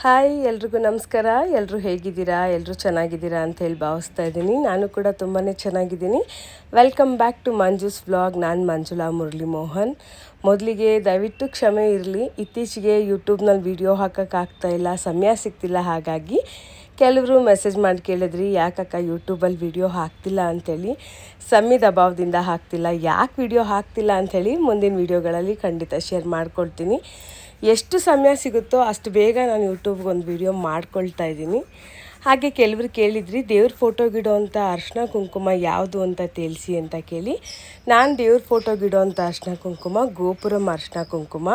Hi, ಎಲ್ರಿಗೂ ನಮಸ್ಕಾರ. ಎಲ್ಲರೂ ಹೇಗಿದ್ದೀರಾ? ಎಲ್ಲರೂ ಚೆನ್ನಾಗಿದ್ದೀರಾ ಅಂತ ಹೇಳಿ ಭಾವಿಸ್ತಾ ಇದ್ದೀನಿ. ನಾನು ಕೂಡ ತುಂಬಾ ಚೆನ್ನಾಗಿದ್ದೀನಿ. Welcome back to Manju's vlog ನಾನು ಮಂಜುಳಾ ಮುರಳಿ ಮೋಹನ್. ಮೊದಲಿಗೆ ದಯವಿಟ್ಟು ಕ್ಷಮೆ ಇರಲಿ. ಇತ್ತೀಚೆಗೆ ಯೂಟ್ಯೂಬ್ನಲ್ಲಿ ವಿಡಿಯೋ ಹಾಕೋಕ್ಕಾಗ್ತಾ ಇಲ್ಲ, ಸಮಯ ಸಿಗ್ತಿಲ್ಲ. ಹಾಗಾಗಿ ಕೆಲವರು ಮೆಸೇಜ್ ಮಾಡಿ ಕೇಳಿದ್ರಿ, ಯಾಕಕ್ಕ ಯೂಟ್ಯೂಬಲ್ಲಿ ವಿಡಿಯೋ ಹಾಕ್ತಿಲ್ಲ ಅಂಥೇಳಿ ಸಮಯದ ಅಭಾವದಿಂದ ಹಾಕ್ತಿಲ್ಲ. ಯಾಕೆ ವಿಡಿಯೋ ಹಾಕ್ತಿಲ್ಲ ಅಂಥೇಳಿ ಮುಂದಿನ ವೀಡಿಯೋಗಳಲ್ಲಿ ಖಂಡಿತ ಶೇರ್ ಮಾಡ್ಕೊಳ್ತೀನಿ ಎಷ್ಟು ಸಮಯ ಸಿಗುತ್ತೋ ಅಷ್ಟು ಬೇಗ ನಾನು ಯೂಟ್ಯೂಬ್ಗೆ ಒಂದು ವಿಡಿಯೋ ಮಾಡ್ಕೊಳ್ತಾ ಇದ್ದೀನಿ. ಹಾಗೆ ಕೆಲವರು ಕೇಳಿದ್ರಿ, ದೇವ್ರ ಫೋಟೋಗಿಡೋ ಅಂತ ಅರ್ಶಿನ ಕುಂಕುಮ ಯಾವುದು ಅಂತ ತಿಳಿಸಿ ಅಂತ ಕೇಳಿ. ನಾನು ದೇವ್ರ ಫೋಟೋಗಿಡೋ ಅಂತ ಅರ್ಶಿನ ಕುಂಕುಮ, ಗೋಪುರಂ ಅರ್ಶಿನ ಕುಂಕುಮ.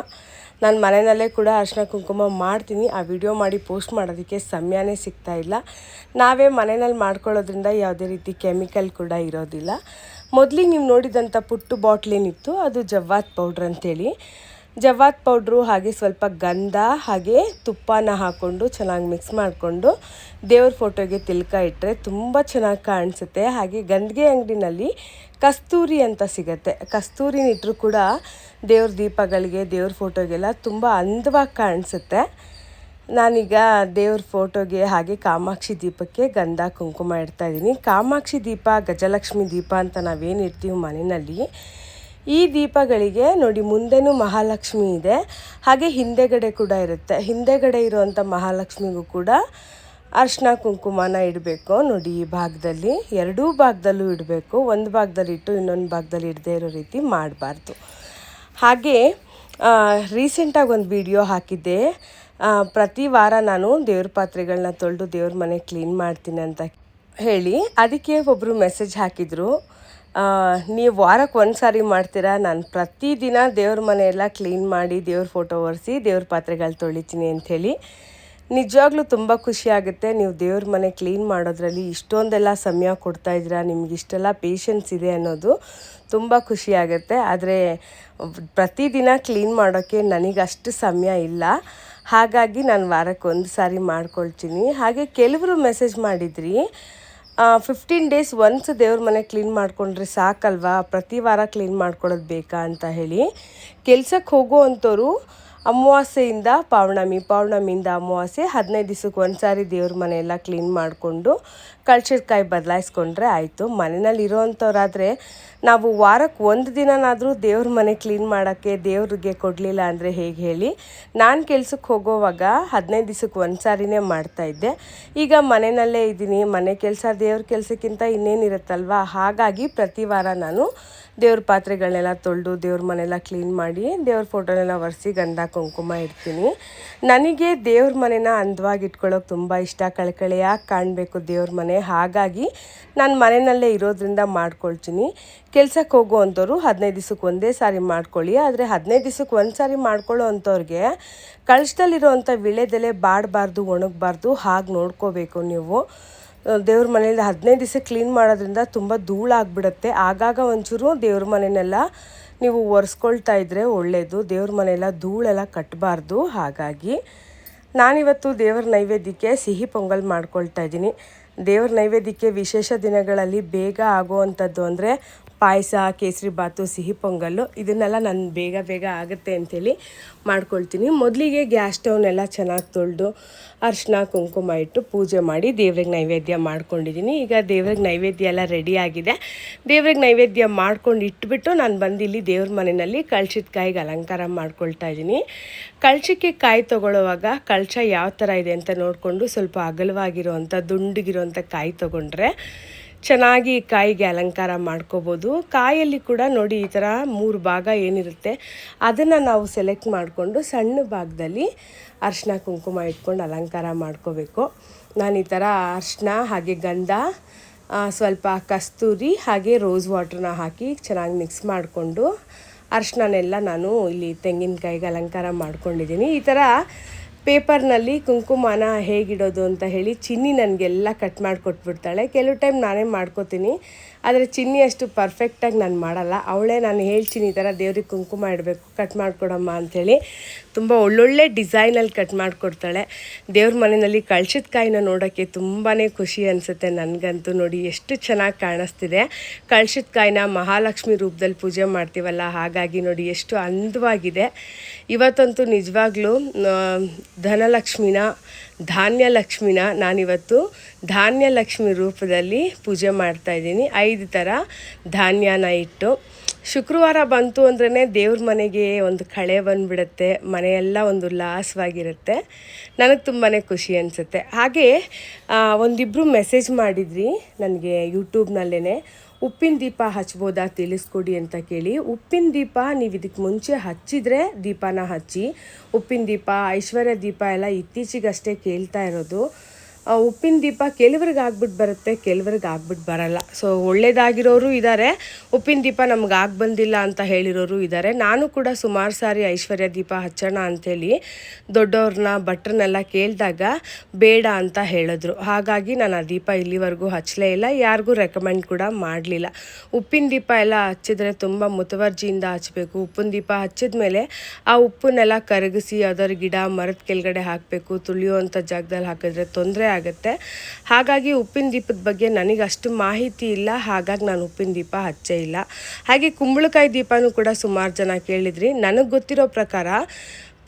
ನಾನು ಮನೆಯಲ್ಲೇ ಕೂಡ ಅರ್ಶಿನ ಕುಂಕುಮ ಮಾಡ್ತೀನಿ. ಆ ವಿಡಿಯೋ ಮಾಡಿ ಪೋಸ್ಟ್ ಮಾಡೋದಕ್ಕೆ ಸಮಯನೇ ಸಿಗ್ತಾ ಇಲ್ಲ. ನಾವೇ ಮನೆಯಲ್ಲಿ ಮಾಡ್ಕೊಳ್ಳೋದ್ರಿಂದ ಯಾವುದೇ ರೀತಿ ಕೆಮಿಕಲ್ ಕೂಡ ಇರೋದಿಲ್ಲ. ಮೊದಲಿಗೆ ನೀವು ನೋಡಿದಂಥ ಪುಟ್ಟು ಬಾಟ್ಲೇನಿತ್ತು ಅದು ಜವ್ವಾತ್ ಪೌಡ್ರ್ ಅಂತೇಳಿ. ಜವಾತ್ ಪೌಡ್ರು ಹಾಗೆ ಸ್ವಲ್ಪ ಗಂಧ ಹಾಗೆ ತುಪ್ಪನ ಹಾಕ್ಕೊಂಡು ಚೆನ್ನಾಗಿ ಮಿಕ್ಸ್ ಮಾಡಿಕೊಂಡು ದೇವ್ರ ಫೋಟೋಗೆ ತಿಲ್ಕ ಇಟ್ಟರೆ ತುಂಬ ಚೆನ್ನಾಗಿ ಕಾಣಿಸುತ್ತೆ. ಹಾಗೆ ಗಂಧಿಗೆ ಅಂಗಡಿನಲ್ಲಿ ಕಸ್ತೂರಿ ಅಂತ ಸಿಗತ್ತೆ. ಕಸ್ತೂರಿನ ಇಟ್ಟರು ಕೂಡ ದೇವ್ರ ದೀಪಗಳಿಗೆ, ದೇವ್ರ ಫೋಟೋಗೆಲ್ಲ ತುಂಬ ಅಂದವಾಗಿ ಕಾಣಿಸುತ್ತೆ. ನಾನೀಗ ದೇವ್ರ ಫೋಟೋಗೆ ಹಾಗೆ ಕಾಮಾಕ್ಷಿ ದೀಪಕ್ಕೆ ಗಂಧ, ಕುಂಕುಮ ಇಡ್ತಾ ಇದ್ದೀನಿ. ಕಾಮಾಕ್ಷಿ ದೀಪ, ಗಜಲಕ್ಷ್ಮಿ ದೀಪ ಅಂತ ನಾವೇನು ಇರ್ತೀವಿ ಮನೆಯಲ್ಲಿ ಈ ದೀಪಗಳಿಗೆ ನೋಡಿ ಮುಂದೆನೂ ಮಹಾಲಕ್ಷ್ಮಿ ಇದೆ. ಹಾಗೆ ಹಿಂದೆಗಡೆ ಕೂಡ ಇರುತ್ತೆ. ಹಿಂದೆಗಡೆ ಇರುವಂಥ ಮಹಾಲಕ್ಷ್ಮಿಗೂ ಕೂಡ ಅರ್ಶಿನ ಕುಂಕುಮನ ಇಡಬೇಕು ನೋಡಿ ಈ ಭಾಗದಲ್ಲಿ. ಎರಡೂ ಭಾಗದಲ್ಲೂ ಇಡಬೇಕು. ಒಂದು ಭಾಗದಲ್ಲಿ ಇಟ್ಟು ಇನ್ನೊಂದು ಭಾಗದಲ್ಲಿ ಇಡದೇ ಇರೋ ರೀತಿ ಮಾಡಬಾರ್ದು. ಹಾಗೆ ರೀಸೆಂಟಾಗಿ ಒಂದು ವಿಡಿಯೋ ಹಾಕಿದ್ದೆ. ಪ್ರತಿ ವಾರ ನಾನು ದೇವ್ರ ಪಾತ್ರೆಗಳನ್ನ ತೊಳೆದು ದೇವ್ರ ಮನೆ ಕ್ಲೀನ್ ಮಾಡ್ತೀನಿ ಅಂತ ಹೇಳಿ. ಅದಕ್ಕೆ ಒಬ್ಬರು ಮೆಸೇಜ್ ಹಾಕಿದರು. ನೀವು ವಾರಕ್ಕೆ ಒಂದು ಸಾರಿ ಮಾಡ್ತೀರಾ? ನಾನು ಪ್ರತಿದಿನ ದೇವ್ರ ಮನೆಯೆಲ್ಲ ಕ್ಲೀನ್ ಮಾಡಿ ದೇವ್ರ ಫೋಟೋ ಒರೆಸಿ ದೇವ್ರ ಪಾತ್ರೆಗಳು ತೊಳಿತೀನಿ ಅಂಥೇಳಿ. ನಿಜವಾಗ್ಲೂ ತುಂಬ ಖುಷಿಯಾಗುತ್ತೆ ನೀವು ದೇವ್ರ ಮನೆ ಕ್ಲೀನ್ ಮಾಡೋದ್ರಲ್ಲಿ ಇಷ್ಟೊಂದೆಲ್ಲ ಸಮಯ ಕೊಡ್ತಾ ಇದ್ದೀರಾ? ನಿಮ್ಗೆ ಇಷ್ಟೆಲ್ಲ ಪೇಷನ್ಸ್ ಇದೆ ಅನ್ನೋದು ತುಂಬ ಖುಷಿ ಆಗುತ್ತೆ. ಆದರೆ ಪ್ರತಿದಿನ ಕ್ಲೀನ್ ಮಾಡೋಕ್ಕೆ ನನಗೆ ಅಷ್ಟು ಸಮಯ ಇಲ್ಲ. ಹಾಗಾಗಿ ನಾನು ವಾರಕ್ಕೆ ಒಂದು ಸಾರಿ ಮಾಡ್ಕೊಳ್ತೀನಿ. ಹಾಗೆ ಕೆಲವರು ಮೆಸೇಜ್ ಮಾಡಿದ್ರಿ. ಫಿಫ್ಟೀನ್ ಡೇಸ್ ಒನ್ಸ್ ದೇವ್ರ ಮನೆ ಕ್ಲೀನ್ ಮಾಡಿಕೊಂಡ್ರೆ ಸಾಕಲ್ವಾ? ಪ್ರತಿ ವಾರ ಕ್ಲೀನ್ ಮಾಡ್ಕೊಳ್ಳೋದು ಬೇಕಾ ಅಂತ ಹೇಳಿ. ಕೆಲ್ಸಕ್ಕೆ ಹೋಗೋ ಅಂಥವ್ರು ಅಮಾವಾಸ್ಯೆಯಿಂದ ಪೌರ್ಣಮಿ, ಪೌರ್ಣಮಿಯಿಂದ ಅಮಾವಾಸ್ಯೆ ಹದಿನೈದು ದಿವಸಕ್ಕೆ ಒಂದು ಸಾರಿ ದೇವ್ರ ಮನೆಯೆಲ್ಲ ಕ್ಲೀನ್ ಮಾಡಿಕೊಂಡು ಕಳ್ಸಿದ ಕಾಯಿ ಬದಲಾಯಿಸ್ಕೊಂಡ್ರೆ ಆಯಿತು. ಮನೆಯಲ್ಲಿ ಇರೋವಂಥವ್ರಾದರೆ ನಾವು ವಾರಕ್ಕೆ ಒಂದು ದಿನನಾದರೂ ದೇವ್ರ ಮನೆ ಕ್ಲೀನ್ ಮಾಡೋಕ್ಕೆ ದೇವ್ರಿಗೆ ಕೊಡಲಿಲ್ಲ ಅಂದರೆ ಹೇಗೆ ಹೇಳಿ? ನಾನು ಕೆಲ್ಸಕ್ಕೆ ಹೋಗೋವಾಗ ಹದಿನೈದು ದಿವ್ಸಕ್ಕೆ ಒಂದು ಸಾರಿನೇ ಮಾಡ್ತಾಯಿದ್ದೆ ಈಗ ಮನೆಯಲ್ಲೇ ಇದ್ದೀನಿ. ಮನೆ ಕೆಲಸ ದೇವ್ರ ಕೆಲಸಕ್ಕಿಂತ ಇನ್ನೇನಿರುತ್ತಲ್ವ? ಹಾಗಾಗಿ ಪ್ರತಿ ವಾರ ನಾನು ದೇವ್ರ ಪಾತ್ರೆಗಳನ್ನೆಲ್ಲ ತೊಳೆದು ದೇವ್ರ ಮನೆಯೆಲ್ಲ ಕ್ಲೀನ್ ಮಾಡಿ ದೇವ್ರ ಫೋಟೋನೆಲ್ಲ ಒರೆಸಿ ಗಂಧ ಕುಂಕುಮ ಇಡ್ತೀನಿ. ನನಗೆ ದೇವ್ರ ಮನೆನ ಅಂದವಾಗಿ ಇಟ್ಕೊಳ್ಳೋಕೆ ತುಂಬ ಇಷ್ಟ. ಕಳಕಳಿಯಾಗಿ ಕಾಣಬೇಕು ದೇವ್ರ ಮನೆ. ಹಾಗಾಗಿ ನಾನು ಮನೆಯಲ್ಲೇ ಇರೋದ್ರಿಂದ ಮಾಡ್ಕೊಳ್ತೀನಿ. ಕೆಲ್ಸಕ್ಕೆ ಹೋಗೋ ಅಂಥವ್ರು ಹದಿನೈದು ದಿವ್ಸಕ್ಕೆ ಒಂದೇ ಸಾರಿ ಮಾಡ್ಕೊಳ್ಳಿ. ಆದರೆ ಹದಿನೈದು ದಿವಸಕ್ಕೆ ಒಂದು ಸಾರಿ ಮಾಡ್ಕೊಳ್ಳೋ ಅಂಥವ್ರಿಗೆ ಕಳಶದಲ್ಲಿರೋವಂಥ ವಿಳೆದೆಲೆ ಬಾಡಬಾರ್ದು, ಒಣಗಬಾರ್ದು ಹಾಗೆ ನೋಡ್ಕೋಬೇಕು ನೀವು. ದೇವ್ರ ಮನೇಲಿ ಹದಿನೈದು ದಿವಸ ಕ್ಲೀನ್ ಮಾಡೋದ್ರಿಂದ ತುಂಬ ಧೂಳಾಗ್ಬಿಡುತ್ತೆ ಆಗಾಗ ಒಂಚೂರು ದೇವ್ರ ಮನೆಯನ್ನೆಲ್ಲ ನೀವು ಒರೆಸ್ಕೊಳ್ತಾ ಇದ್ದರೆ ಒಳ್ಳೆಯದು ದೇವ್ರ ಮನೆಯೆಲ್ಲ ಧೂಳೆಲ್ಲ ಕಟ್ಟಬಾರ್ದು ಹಾಗಾಗಿ ನಾನಿವತ್ತು ದೇವ್ರ ನೈವೇದ್ಯಕ್ಕೆ ಸಿಹಿ ಪೊಂಗಲ್ ಮಾಡ್ಕೊಳ್ತಾ ಇದ್ದೀನಿ. ದೇವ್ರ ನೈವೇದ್ಯಕ್ಕೆ ವಿಶೇಷ ದಿನಗಳಲ್ಲಿ ಬೇಗ ಆಗುವಂಥದ್ದು ಅಂದರೆ ಪಾಯಸ, ಕೇಸರಿ ಬಾತು, ಸಿಹಿ ಪೊಂಗಲ್ಲು, ಇದನ್ನೆಲ್ಲ ನಾನು ಬೇಗ ಬೇಗ ಆಗುತ್ತೆ ಅಂಥೇಳಿ ಮಾಡ್ಕೊಳ್ತೀನಿ. ಮೊದಲಿಗೆ ಗ್ಯಾಸ್ ಸ್ಟವ್ನೆಲ್ಲ ಚೆನ್ನಾಗಿ ತೊಳೆದು ಅರ್ಶಿನ ಕುಂಕುಮ ಇಟ್ಟು ಪೂಜೆ ಮಾಡಿ ದೇವ್ರಿಗೆ ನೈವೇದ್ಯ ಮಾಡ್ಕೊಂಡಿದ್ದೀನಿ ಈಗ ದೇವ್ರಿಗೆ ನೈವೇದ್ಯ ಎಲ್ಲ ರೆಡಿ ಆಗಿದೆ. ದೇವ್ರಿಗೆ ನೈವೇದ್ಯ ಮಾಡ್ಕೊಂಡು ಇಟ್ಬಿಟ್ಟು ನಾನು ಬಂದಿಲ್ಲಿ ದೇವ್ರ ಮನೆಯಲ್ಲಿ ಕಳ್ಸಿದ ಕಾಯಿಗೆ ಅಲಂಕಾರ ಮಾಡ್ಕೊಳ್ತಾ ಇದ್ದೀನಿ ಕಳ್ಸಕ್ಕೆ ಕಾಯಿ ತೊಗೊಳ್ಳೋವಾಗ ಕಳಶ ಯಾವ ಥರ ಇದೆ ಅಂತ ನೋಡಿಕೊಂಡು ಸ್ವಲ್ಪ ಅಗಲವಾಗಿರುವಂಥ ದುಂಡಿಗಿರುವಂಥ ಕಾಯಿ ತೊಗೊಂಡ್ರೆ ಚೆನ್ನಾಗಿ ಕಾಯಿಗೆ ಅಲಂಕಾರ ಮಾಡ್ಕೋಬೋದು. ಕಾಯಲ್ಲಿ ಕೂಡ ನೋಡಿ ಈ ಥರ ಮೂರು ಭಾಗ ಏನಿರುತ್ತೆ. ಅದನ್ನು ನಾವು ಸೆಲೆಕ್ಟ್ ಮಾಡಿಕೊಂಡು ಸಣ್ಣ ಭಾಗದಲ್ಲಿ ಅರ್ಶಿನ ಕುಂಕುಮ ಇಟ್ಕೊಂಡು ಅಲಂಕಾರ ಮಾಡ್ಕೋಬೇಕು. ನಾನು ಈ ಥರ ಅರ್ಶಿನ ಹಾಗೆ ಗಂಧ ಸ್ವಲ್ಪ ಕಸ್ತೂರಿ ಹಾಗೆ ರೋಸ್ ವಾಟ್ರನ್ನ ಹಾಕಿ ಚೆನ್ನಾಗಿ ಮಿಕ್ಸ್ ಮಾಡಿಕೊಂಡು ಅರ್ಶಿನನೆಲ್ಲ ನಾನು ಇಲ್ಲಿ ತೆಂಗಿನಕಾಯಿಗೆ ಅಲಂಕಾರ ಮಾಡ್ಕೊಂಡಿದ್ದೀನಿ. ಈ ಥರ ಪೇಪರ್ನಲ್ಲಿ ಕುಂಕುಮನ ಹೇಗಿಡೋದು ಅಂತ ಹೇಳಿ ಚಿನ್ನಿ ನನಗೆಲ್ಲ ಕಟ್ ಮಾಡಿಕೊಟ್ಬಿಡ್ತಾಳೆ. ಕೆಲವು ಟೈಮ್ ನಾನೇ ಮಾಡ್ಕೋತೀನಿ, ಆದರೆ ಚಿನ್ನಿ ಅಷ್ಟು ಪರ್ಫೆಕ್ಟಾಗಿ ನಾನು ಮಾಡಲ್ಲ. ಅವಳೇ ನಾನು ಹೇಳ್ತೀನಿ ಈ ಥರ ದೇವ್ರಿಗೆ ಕುಂಕುಮ ಇಡಬೇಕು, ಕಟ್ ಮಾಡಿಕೊಡಮ್ಮ ಅಂಥೇಳಿ ತುಂಬ ಒಳ್ಳೊಳ್ಳೆ ಡಿಸೈನಲ್ಲಿ ಕಟ್ ಮಾಡಿಕೊಡ್ತಾಳೆ. ದೇವ್ರ ಮನೆಯಲ್ಲಿ ಕಳ್ಸಿದ ಕಾಯಿನ ನೋಡೋಕ್ಕೆ ತುಂಬಾ ಖುಷಿ ಅನಿಸುತ್ತೆ ನನಗಂತೂ ನೋಡಿ, ಎಷ್ಟು ಚೆನ್ನಾಗಿ ಕಾಣಿಸ್ತಿದೆ. ಕಳ್ಸಿದ ಕಾಯಿನ ಮಹಾಲಕ್ಷ್ಮಿ ರೂಪದಲ್ಲಿ ಪೂಜೆ ಮಾಡ್ತೀವಲ್ಲ, ಹಾಗಾಗಿ ನೋಡಿ ಎಷ್ಟು ಅಂದವಾಗಿದೆ. ಇವತ್ತಂತೂ ನಿಜವಾಗ್ಲೂ ಧನಲಕ್ಷ್ಮಿನ, ಧಾನ್ಯಲಕ್ಷ್ಮಿನ ನಾನಿವತ್ತು ಧಾನ್ಯಲಕ್ಷ್ಮಿ ರೂಪದಲ್ಲಿ ಪೂಜೆ ಮಾಡ್ತಾ ಇದ್ದೀನಿ. ಐದು ಥರ ಧಾನ್ಯನ ಇಟ್ಟು. ಶುಕ್ರವಾರ ಬಂತು ಅಂದ್ರೇ ದೇವ್ರ ಮನೆಗೆ ಒಂದು ಕಳೆ ಬಂದುಬಿಡುತ್ತೆ. ಮನೆಯೆಲ್ಲ ಒಂದು ಲಾಸ್ವಾಗಿರುತ್ತೆ ನನಗೆ ತುಂಬಾ ಖುಷಿ ಅನಿಸುತ್ತೆ. ಹಾಗೆ ಒಂದಿಬ್ಬರು ಮೆಸೇಜ್ ಮಾಡಿದ್ರಿ ನನಗೆ ಯೂಟ್ಯೂಬ್ನಲ್ಲೇ ಉಪ್ಪಿನ ದೀಪ ಹಚ್ಬೋದಾ ತಿಳಿಸ್ಕೊಡಿ ಅಂತ ಕೇಳಿ, ಉಪ್ಪಿನ ದೀಪ ನೀವು ಇದಕ್ಕೆ ಮುಂಚೆ ಹಚ್ಚಿದ್ರೆ ದೀಪನ ಹಚ್ಚಿ, ಉಪ್ಪಿನ ದೀಪ, ಐಶ್ವರ್ಯ ದೀಪ ಎಲ್ಲ ಇತ್ತೀಚೆಗಷ್ಟೇ ಕೇಳ್ತಾ ಇರೋದು. ಉಪ್ಪಿನ ದೀಪ ಕೆಲವ್ರಿಗೆ ಆಗ್ಬಿಟ್ಟು ಬರುತ್ತೆ, ಕೆಲವ್ರಿಗೆ ಆಗ್ಬಿಟ್ಟು ಬರಲ್ಲ. ಸೊ ಒಳ್ಳೇದಾಗಿರೋರು ಇದ್ದಾರೆ ಉಪ್ಪಿನ ದೀಪ ನಮ್ಗೆ ಆಗಿ ಬಂದಿಲ್ಲ ಅಂತ ಹೇಳಿರೋರು ಇದ್ದಾರೆ ನಾನು ಕೂಡ ಸುಮಾರು ಸಾರಿ ಐಶ್ವರ್ಯ ದೀಪ ಹಚ್ಚೋಣ ಅಂಥೇಳಿ ದೊಡ್ಡವ್ರನ್ನ ಭಟ್ರನ್ನೆಲ್ಲ ಕೇಳಿದಾಗ ಬೇಡ ಅಂತ ಹೇಳಿದ್ರು. ಹಾಗಾಗಿ ನಾನು ಆ ದೀಪ ಇಲ್ಲಿವರೆಗೂ ಹಚ್ಚಲೇ ಇಲ್ಲ. ಯಾರಿಗೂ ರೆಕಮೆಂಡ್ ಕೂಡ ಮಾಡಲಿಲ್ಲ. ಉಪ್ಪಿನ ದೀಪ ಎಲ್ಲ ಹಚ್ಚಿದ್ರೆ ತುಂಬ ಮುತುವರ್ಜಿಯಿಂದ ಹಚ್ಚಬೇಕು ಉಪ್ಪಿನ ದೀಪ ಹಚ್ಚಿದ ಮೇಲೆ ಆ ಉಪ್ಪನ್ನೆಲ್ಲ ಕರಗಿಸಿ ಅದರ ಗಿಡ ಮರದ ಕೆಳಗಡೆ ಹಾಕಬೇಕು. ತುಳಿಯುವಂಥ ಜಾಗದಲ್ಲಿ ಹಾಕಿದ್ರೆ ತೊಂದರೆ ಆಗುತ್ತೆ. ಹಾಗಾಗಿ ಉಪ್ಪಿನ ದೀಪದ ಬಗ್ಗೆ ನನಗೆ ಅಷ್ಟು ಮಾಹಿತಿ ಇಲ್ಲ. ಹಾಗಾಗಿ ನಾನು ಉಪ್ಪಿನ ದೀಪ ಹಚ್ಚೇ ಇಲ್ಲ. ಹಾಗೆ ಕುಂಬಳಕಾಯಿ ದೀಪನೂ ಕೂಡ ಸುಮಾರು ಜನ ಕೇಳಿದ್ರಿ. ನನಗೆ ಗೊತ್ತಿರೋ ಪ್ರಕಾರ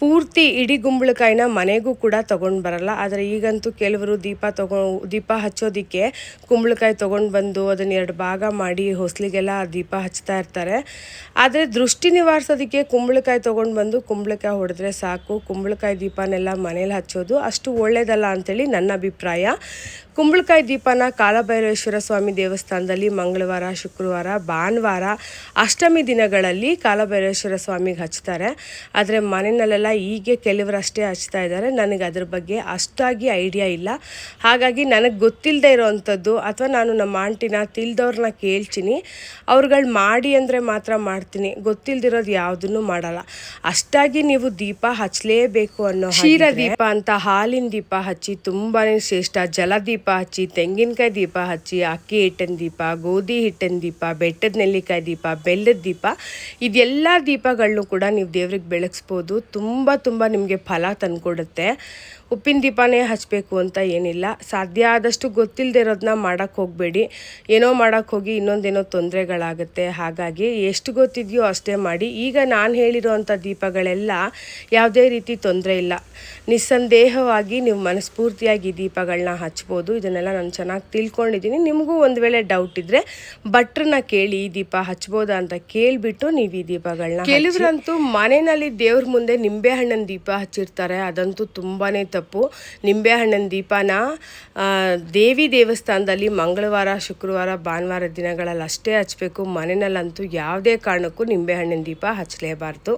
ಪೂರ್ತಿ ಇಡೀ ಗುಂಬಳಕಾಯಿನ ಮನೆಗೂ ಕೂಡ ತೊಗೊಂಡು ಬರಲ್ಲ. ಆದರೆ ಈಗಂತೂ ಕೆಲವರು ದೀಪ ತಗೊ, ದೀಪ ಹಚ್ಚೋದಕ್ಕೆ ಕುಂಬಳಕಾಯಿ ತೊಗೊಂಡು ಬಂದು ಅದನ್ನು ಎರಡು ಭಾಗ ಮಾಡಿ ಹೊಸಲಿಗೆಲ್ಲ ದೀಪ ಹಚ್ತಾ ಇರ್ತಾರೆ. ಆದರೆ ದೃಷ್ಟಿ ನಿವಾರಿಸೋದಕ್ಕೆ ಕುಂಬಳಕಾಯಿ ತೊಗೊಂಡು ಬಂದು ಕುಂಬಳಕಾಯಿ ಹೊಡೆದ್ರೆ ಸಾಕು. ಕುಂಬಳಕಾಯಿ ದೀಪನೆಲ್ಲ ಮನೇಲಿ ಹಚ್ಚೋದು ಅಷ್ಟು ಒಳ್ಳೆಯದಲ್ಲ ಅಂಥೇಳಿ ನನ್ನ ಅಭಿಪ್ರಾಯ. ಕುಂಬಳಕಾಯಿ ದೀಪನ ಕಾಲಭೈರವೇಶ್ವರ ಸ್ವಾಮಿ ದೇವಸ್ಥಾನದಲ್ಲಿ ಮಂಗಳವಾರ ಶುಕ್ರವಾರ ಭಾನುವಾರ ಅಷ್ಟಮಿ ದಿನಗಳಲ್ಲಿ ಕಾಲಭೈರವೇಶ್ವರ ಸ್ವಾಮಿಗೆ ಹಚ್ತಾರೆ ಆದರೆ ಮನೆಯಲ್ಲೆಲ್ಲ ಹೀಗೆ ಕೆಲವರಷ್ಟೇ ಹಚ್ತಾ ಇದ್ದಾರೆ. ನನಗೆ ಅದ್ರ ಬಗ್ಗೆ ಅಷ್ಟಾಗಿ ಐಡಿಯಾ ಇಲ್ಲ. ಹಾಗಾಗಿ ನನಗೆ ಗೊತ್ತಿಲ್ಲದೆ ಇರೋವಂಥದ್ದು ಅಥವಾ ನಾನು ನಮ್ಮ ಆಂಟಿನ ತಿಳಿದವ್ರನ್ನ ಕೇಳ್ತೀನಿ. ಅವ್ರುಗಳು ಮಾಡಿ ಅಂದರೆ ಮಾತ್ರ ಮಾಡ್ತೀನಿ. ಗೊತ್ತಿಲ್ದಿರೋದು ಯಾವುದನ್ನು ಮಾಡಲ್ಲ. ಅಷ್ಟಾಗಿ ನೀವು ದೀಪ ಹಚ್ಚಲೇಬೇಕು ಅನ್ನೋ ಕ್ಷೀರ ದೀಪ ಅಂತ ಹಾಲಿನ ದೀಪ ಹಚ್ಚಿ ತುಂಬಾ ಶ್ರೇಷ್ಠ ಜಲದೀಪ ಹಚ್ಚಿ, ತೆಂಗಿನಕಾಯಿ ದೀಪ ಹಚ್ಚಿ, ಅಕ್ಕಿ ಹಿಟ್ಟಿನ ದೀಪ, ಗೋಧಿ ಹಿಟ್ಟಿನ ದೀಪ, ಬೆಟ್ಟದ ನೆಲ್ಲಿಕಾಯಿ ದೀಪ, ಬೆಲ್ಲದ ದೀಪ, ಇದೆಲ್ಲ ದೀಪಗಳನ್ನು ಕೂಡ ನೀವು ದೇವ್ರಿಗೆ ಬೆಳಗಿಸ್ಬೋದು. ತುಂಬ ತುಂಬ ನಿಮಗೆ ಫಲ ತಂದ್ಕೊಡುತ್ತೆ. ಉಪ್ಪಿನ ದೀಪನೇ ಹಚ್ಚಬೇಕು ಅಂತ ಏನಿಲ್ಲ. ಸಾಧ್ಯ ಆದಷ್ಟು ಗೊತ್ತಿಲ್ಲದೆ ಇರೋದನ್ನ ಮಾಡೋಕ್ಕೆ ಹೋಗಬೇಡಿ. ಏನೋ ಮಾಡೋಕ್ಕೆ ಹೋಗಿ ಇನ್ನೊಂದೇನೋ ತೊಂದರೆಗಳಾಗುತ್ತೆ. ಹಾಗಾಗಿ ಎಷ್ಟು ಗೊತ್ತಿದೆಯೋ ಅಷ್ಟೇ ಮಾಡಿ. ಈಗ ನಾನು ಹೇಳಿರೋವಂಥ ದೀಪಗಳೆಲ್ಲ ಯಾವುದೇ ರೀತಿ ತೊಂದರೆ ಇಲ್ಲ. ನಿಸ್ಸಂದೇಹವಾಗಿ ನೀವು ಮನಸ್ಫೂರ್ತಿಯಾಗಿ ದೀಪಗಳನ್ನ ಹಚ್ಬೋದು. ಇದನ್ನೆಲ್ಲ ನಾನು ಚೆನ್ನಾಗಿ ತಿಳ್ಕೊಂಡಿದ್ದೀನಿ. ನಿಮಗೂ ಒಂದು ವೇಳೆ ಡೌಟ್ ಇದ್ದರೆ ಭಟ್ರನ್ನ ಕೇಳಿ ಈ ದೀಪ ಹಚ್ಬೋದಾ ಅಂತ ಕೇಳಿಬಿಟ್ಟು ನೀವು ಈ ದೀಪಗಳನ್ನ ಕೆಲವರಂತೂ ಮನೆಯಲ್ಲಿ ದೇವ್ರ ಮುಂದೆ ನಿಂಬೆಹಣ್ಣಿನ ದೀಪ ಹಚ್ಚಿರ್ತಾರೆ. ಅದಂತೂ ತುಂಬಾ ತಪ್ಪು. ನಿಂಬೆಹಣ್ಣಿನ ದೀಪನ ದೇವಿ ದೇವಸ್ಥಾನದಲ್ಲಿ ಮಂಗಳವಾರ, ಶುಕ್ರವಾರ, ಭಾನುವಾರ ದಿನಗಳಲ್ಲಿ ಅಷ್ಟೇ ಹಚ್ಚಬೇಕು ಮನೆಯಲ್ಲಂತೂ ಯಾವುದೇ ಕಾರಣಕ್ಕೂ ನಿಂಬೆಹಣ್ಣಿನ ದೀಪ ಹಚ್ಚಲೇಬಾರ್ದು.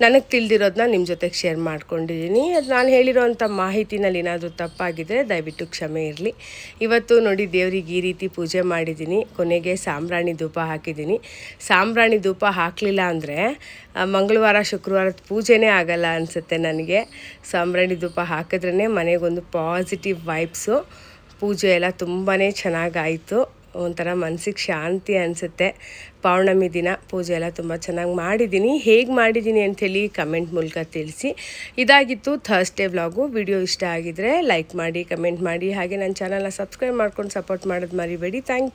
ನನಗೆ ತಿಳಿದಿರೋದನ್ನ ನಿಮ್ಮ ಜೊತೆಗೆ ಶೇರ್ ಮಾಡ್ಕೊಂಡಿದ್ದೀನಿ ಅದು ನಾನು ಹೇಳಿರೋವಂಥ ಮಾಹಿತಿನಲ್ಲಿ ಏನಾದರೂ ತಪ್ಪಾಗಿದ್ದರೆ ದಯವಿಟ್ಟು ಕ್ಷಮೆ ಇರಲಿ. ಇವತ್ತು ನೋಡಿ ದೇವ್ರಿಗೆ ಈ ರೀತಿ ಪೂಜೆ ಮಾಡಿದ್ದೀನಿ ಕೊನೆಗೆ ಸಾಂಬ್ರಾಣಿ ಧೂಪ ಹಾಕಿದ್ದೀನಿ ಸಾಂಬ್ರಾಣಿ ಧೂಪ ಹಾಕಲಿಲ್ಲ ಅಂದರೆ ಮಂಗಳವಾರ ಶುಕ್ರವಾರದ ಪೂಜೆನೇ ಆಗಲ್ಲ ಅನಿಸುತ್ತೆ ನನಗೆ. ಸಾಂಬ್ರಾಣಿ ಧೂಪ ಹಾಕಿದ್ರೇ ಮನೆಗೊಂದು ಪಾಸಿಟಿವ್ ವೈಬ್ಸು ಪೂಜೆ ಎಲ್ಲ ತುಂಬಾ ಚೆನ್ನಾಗಾಯಿತು ಒಂಥರ ಮನಸ್ಸಿಗೆ ಶಾಂತಿ ಅನಿಸುತ್ತೆ. ಪೌರ್ಣಮಿ ದಿನ, ಪೂಜೆ ಎಲ್ಲ ತುಂಬ ಚೆನ್ನಾಗಿ ಮಾಡಿದ್ದೀನಿ. ಹೇಗೆ ಮಾಡಿದ್ದೀನಿ ಅಂಥೇಳಿ ಕಮೆಂಟ್ ಮೂಲಕ ತಿಳಿಸಿ. ಇದಾಗಿತ್ತು ಥರ್ಸ್ಡೇ ವ್ಲಾಗು. ವಿಡಿಯೋ ಇಷ್ಟ ಆಗಿದ್ರೆ ಲೈಕ್ ಮಾಡಿ, ಕಮೆಂಟ್ ಮಾಡಿ. ಹಾಗೆ ನನ್ನ ಚಾನಲ್ನ ಸಬ್ಸ್ಕ್ರೈಬ್ ಮಾಡ್ಕೊಂಡು ಸಪೋರ್ಟ್ ಮಾಡೋದು ಮರಿಬೇಡಿ. ಥ್ಯಾಂಕ್